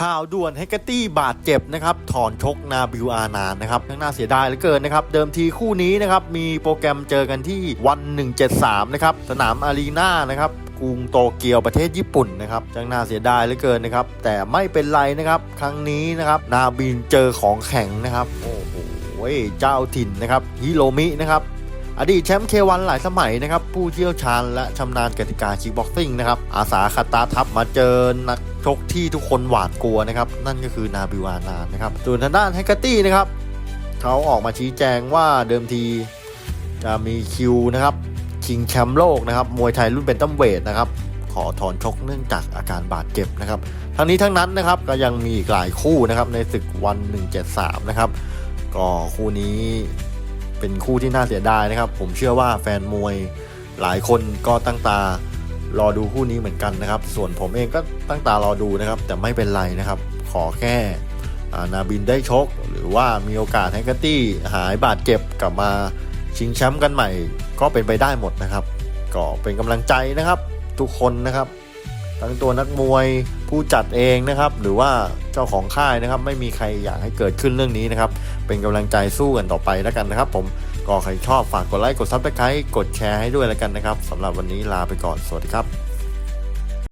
ข่าวด่วนให้กตี้บาดเจ็บนะครับ ถอนชกนาบิวอานานนะครับน่าเสียดายเหลือเกินนะครับ เดิมทีคู่นี้นะครับ มีโปรแกรมเจอกันที่วัน 173 นะครับ สนามอารีนานะครับกรุงโตเกียวประเทศญี่ปุ่นนะครับจังน่าเสียดายเหลือเกินนะครับ แต่ไม่เป็นไรนะครับ ครั้งนี้นะครับ นาบินเจอของแข็งนะครับ โอ้โหเจ้าถิ่นนะครับฮิโรมินะครับอดีตแชมป์เควันหลายสมัยนะครับ ผู้เชี่ยวชาญและชำนาญกติกาคิกบ็อกซิ่งนะครับ อาสาขัดตาทับมาเจอนัก ชกที่ทุกคนหวาดกลัวนะครับ นั่นก็คือนาบิวานานนะครับ ส่วนทางด้านแฮกเกอร์ตี้นะครับเขาออกมาชี้แจงว่าเดิมทีจะมีคิวนะครับชิงแชมป์โลกนะครับ มวยไทยรุ่นเป็นตัมเวทนะครับ ขอถอนชกเนื่องจากอาการบาดเจ็บนะครับ ทั้งนี้ทั้งนั้นนะครับก็ยังมีอีกหลายคู่นะครับในศึกวัน 173 นะครับ ก็คู่นี้เป็นคู่ที่น่าเสียดายนะครับ ผมเชื่อว่าแฟนมวยหลายคนก็ตั้งตา รอดูคู่นี้เหมือนกันนะครับ ส่วนผมเองก็ตั้งตารอดูนะครับ แต่ไม่เป็นไรนะครับ ขอแค่นาบินได้ชก หรือว่ามีโอกาสให้กัตตี้หายบาดเจ็บกลับมาชิงแชมป์กันใหม่ ก็เป็นไปได้หมดนะครับ ก็เป็นกำลังใจนะครับ ทุกคนนะครับ ทั้งตัวนักมวยผู้จัดเองนะครับ หรือว่าเจ้าของค่ายนะครับ ไม่มีใครอยากให้เกิดขึ้นเรื่องนี้นะครับ เป็นกำลังใจสู้กันต่อไปแล้วกันนะครับ ผม ก็ใครชอบฝากกดไลค์กดซับสไครต์กดแชร์ให้ด้วยแล้วกันนะครับสำหรับวันนี้ลาไปก่อนสวัสดีครับ